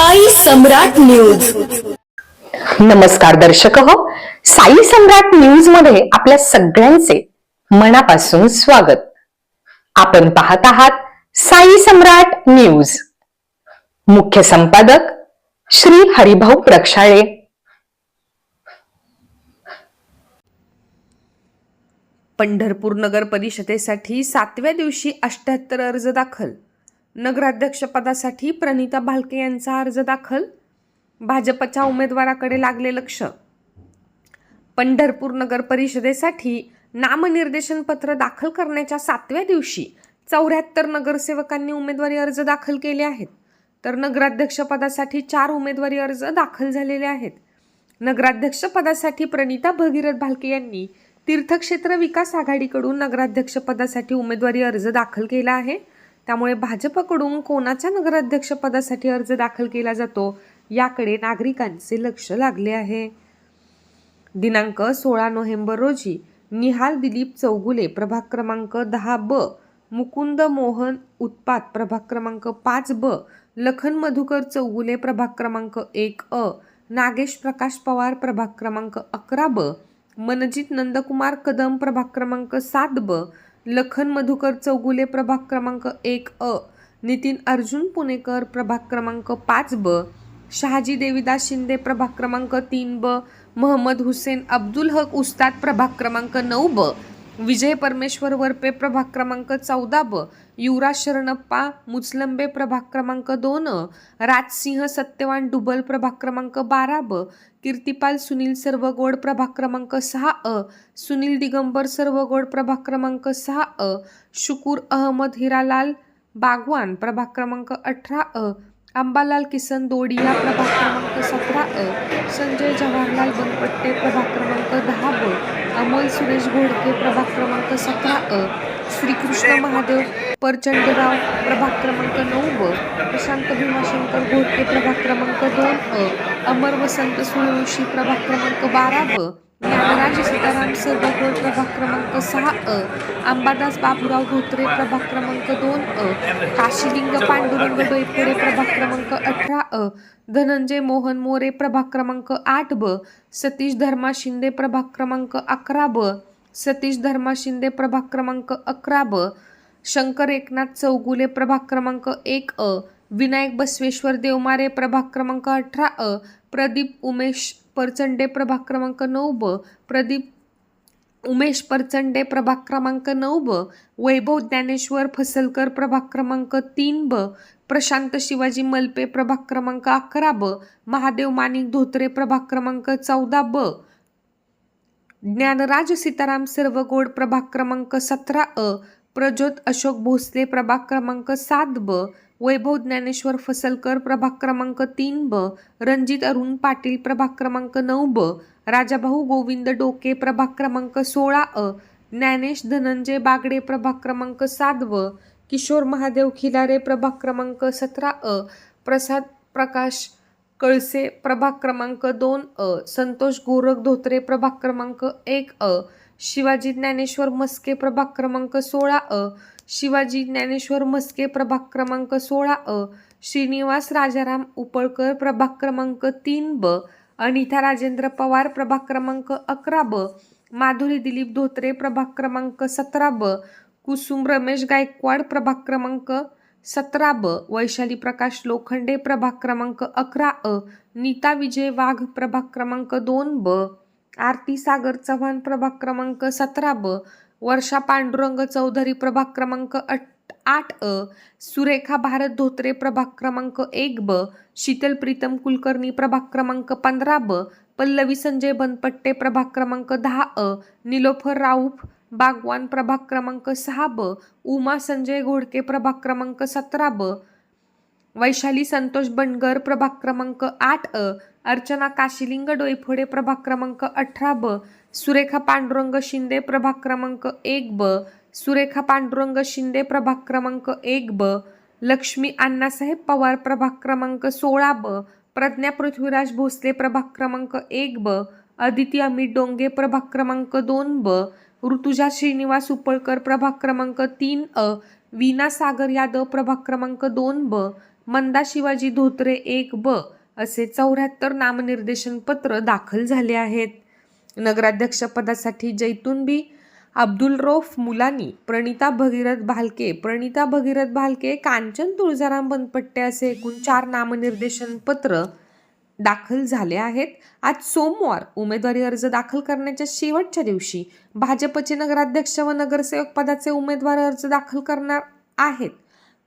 साई सम्राट news. नमस्कार दर्शक हो. साई सम्राट न्यूजमध्ये आपल्या सगळ्यांचे मनापासून स्वागत. आपण पाहत आहात साई सम्राट न्यूज. मुख्य संपादक श्री हरिभाऊ प्रक्षाळे. पंढरपूर नगर परिषदेसाठी सातव्या दिवशी अष्ट्याहत्तर अर्ज दाखल. नगराध्यक्षपदासाठी प्रणिता भालके यांचा अर्ज दाखल? भाजपच्या उमेदवाराकडे लागले लक्ष. पंढरपूर नगर परिषदेसाठी नामनिर्देशन पत्र दाखल करण्याच्या सातव्या दिवशी चौऱ्याहत्तर नगरसेवकांनी उमेदवारी अर्ज दाखल केले आहेत. तर नगराध्यक्षपदासाठी चार उमेदवारी अर्ज दाखल झालेले आहेत. नगराध्यक्षपदासाठी प्रणिता भगीरथ भालके यांनी तीर्थक्षेत्र विकास आघाडीकडून नगराध्यक्षपदासाठी उमेदवारी अर्ज दाखल केला आहे. त्यामुळे भाजपकडून कोणाच्या नगराध्यक्षपदासाठी अर्ज दाखल केला जातो याकडे नागरिकांचे लक्ष लागले आहे. दिनांक सोळा नोव्हेंबर रोजी निहाल दिलीप चौगुले प्रभाग क्रमांक दहा ब मुकुंद मोहन उत्पात प्रभाग क्रमांक पाच ब लखन मधुकर चौगुले प्रभाग क्रमांक एक अ नागेश प्रकाश पवार प्रभाग क्रमांक अकरा ब मनजित नंदकुमार कदम प्रभाग क्रमांक सात ब लखन मधुकर चौगुले प्रभाग क्रमांक एक अ नितीन अर्जुन पुणेकर प्रभाग क्रमांक पाच ब शहाजी देविदास शिंदे प्रभाग क्रमांक तीन ब महम्मद हुसेन अब्दुल हक उस्ताद प्रभाग क्रमांक नऊ ब विजय परमेश्वर वरपे प्रभाग क्रमांक चौदा ब युवराज शरणप्पा मुचलंबे प्रभाग क्रमांक दोन राजसिंह सत्यवान डुबल प्रभाग क्रमांक बारा ब कीर्तिपाल सुनील सर्वगोड प्रभाग क्रमांक सहा अ सुनील दिगंबर सर्वगोड प्रभाग क्रमांक सहा अ शुकूर अहमद हिरालाल बागवान प्रभाग क्रमांक अठरा अ अंबालाल किसन दोडिया प्रभाग क्रमांक सतरा अ संजय जवाहरलाल बनपट्टे प्रभाग क्रमांक दहा ब अमोल सुरेश घोडके प्रभाग क्रमांक सतरा अ श्रीकृष्ण महादेव परचंडराव प्रभाग क्रमांक नऊ ब प्रशांत भीमाशंकर घोडके प्रभाग क्रमांक दोन अ अमर वसंत सूर्यवंशी प्रभाग क्रमांक बारा ब ज्ञानराज सीताराम सर्वगोड प्रभाग क्रमांक सहा अ अंबादास बाबुराव धोत्रे प्रभाग क्रमांक दोन अ काशीलिंग पांडुरंग डोईफोडे प्रभाग क्रमांक अठरा अ धनंजय मोहन मोरे प्रभाग क्रमांक आठ ब सतीश धर्मा शिंदे प्रभाग क्रमांक अकरा ब सतीश धर्मा शिंदे प्रभाग क्रमांक अकरा ब शंकर एकनाथ चौगुले प्रभाग क्रमांक एक अ विनायक बसवेश्वर देवमारे प्रभाग क्रमांक अठरा अ प्रदीप उमेश परचंडे प्रभाग क्रमांक नऊ ब. प्रदीप उमेश परचंडे प्रभाग क्रमांक नऊ ब. वैभव ज्ञानेश्वर फसलकर प्रभाग क्रमांक तीन ब. प्रशांत शिवाजी मलपे प्रभाग क्रमांक अकरा ब. महादेव माणिक धोत्रे प्रभाग क्रमांक चौदा ब. ज्ञानराज सीताराम सर्वगोड प्रभाग क्रमांक सतरा अ. प्रज्योत अशोक भोसले प्रभाग क्रमांक सात ब. वैभव ज्ञानेश्वर फसलकर प्रभाग क्रमांक तीन ब रणजित अरुण पाटील प्रभाग क्रमांक नऊ ब राजाभाऊ गोविंद डोके प्रभाग क्रमांक सोळा अ ज्ञानेश धनंजय बागडे प्रभाग क्रमांक सात व किशोर महादेव खिलारे प्रभाग क्रमांक सतरा अ प्रसाद प्रकाश कळसे प्रभाग क्रमांक दोन अ संतोष गोरख धोत्रे प्रभाग क्रमांक एक अ शिवाजी ज्ञानेश्वर मस्के प्रभाग क्रमांक सोळा अ शिवाजी ज्ञानेश्वर मस्के प्रभाग क्रमांक सोळा अ श्रीनिवास राजाराम उपळकर प्रभाग क्रमांक तीन ब अनिता राजेंद्र पवार प्रभाग क्रमांक अकरा ब माधुरी दिलीप धोत्रे प्रभाग क्रमांक सतरा ब कुसुम रमेश गायकवाड प्रभाग क्रमांक सतरा ब वैशाली प्रकाश लोखंडे प्रभाग क्रमांक अकरा अ नीता विजय वाघ प्रभाग क्रमांक दोन ब आरती सागर चव्हाण प्रभाग क्रमांक सतरा ब वर्षा पांडुरंग चौधरी प्रभाग क्रमांक अट आठ अ सुरेखा भारत धोत्रे प्रभाग क्रमांक एक ब शीतल प्रीतम कुलकर्णी प्रभाग क्रमांक पंधरा ब पल्लवी संजय बनपट्टे प्रभाग क्रमांक दहा अ निलोफर राऊफ बागवान प्रभाग क्रमांक सहा ब उमा संजय घोडके प्रभाग क्रमांक सतरा ब वैशाली संतोष बनगर प्रभाग क्रमांक आठ अ अर्चना काशिलिंग डोईफोडे प्रभाग क्रमांक अठरा ब सुरेखा पांडुरंग शिंदे प्रभाग क्रमांक एक ब सुरेखा पांडुरंग शिंदे प्रभाग क्रमांक एक ब लक्ष्मी अण्णासाहेब पवार प्रभाग क्रमांक सोळा ब प्रज्ञा पृथ्वीराज भोसले प्रभाग क्रमांक एक ब अदिती अमित डोंगे प्रभाग क्रमांक दोन ब ऋतुजा श्रीनिवास उपळकर प्रभाग क्रमांक तीन अ वीणा सागर यादव प्रभाग क्रमांक दोन ब मंदा शिवाजी धोत्रे एक ब असे चौऱ्याहत्तर नामनिर्देशन पत्र दाखल झाले आहेत. नगराध्यक्षपदासाठी जैतून बी अब्दुल रौफ मुलानी प्रणिता भगीरथ भालके प्रणिता भगीरथ भालके कांचन तुळजाराम बनपट्टे असे एकूण चार नामनिर्देशन पत्र दाखल झाले आहेत. आज सोमवार उमेदवारी अर्ज दाखल करण्याच्या शेवटच्या दिवशी भाजपचे नगराध्यक्ष व नगरसेवक पदाचे उमेदवार अर्ज दाखल करणार आहेत.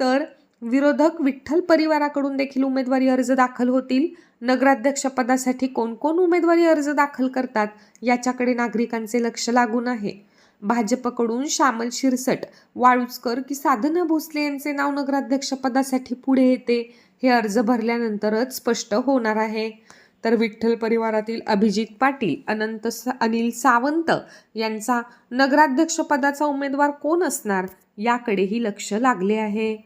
तर विरोधक विठ्ठल परिवाराकडून देखील उमेदवारी अर्ज दाखल होतील. नगराध्यक्षपदासाठी कोण कोण उमेदवारी अर्ज दाखल करतात याच्याकडे नागरिकांचे लक्ष लागून आहे. भाजपकडून श्यामल शिरसट वाळुचकर की साधना भोसले यांचे नाव नगराध्यक्षपदासाठी पुढे येते हे अर्ज भरल्यानंतरच स्पष्ट होणार आहे. तर विठ्ठल परिवारातील अभिजित पाटील अनंत स अनिल सावंत यांचा नगराध्यक्षपदाचा उमेदवार कोण असणार याकडेही लक्ष लागले आहे.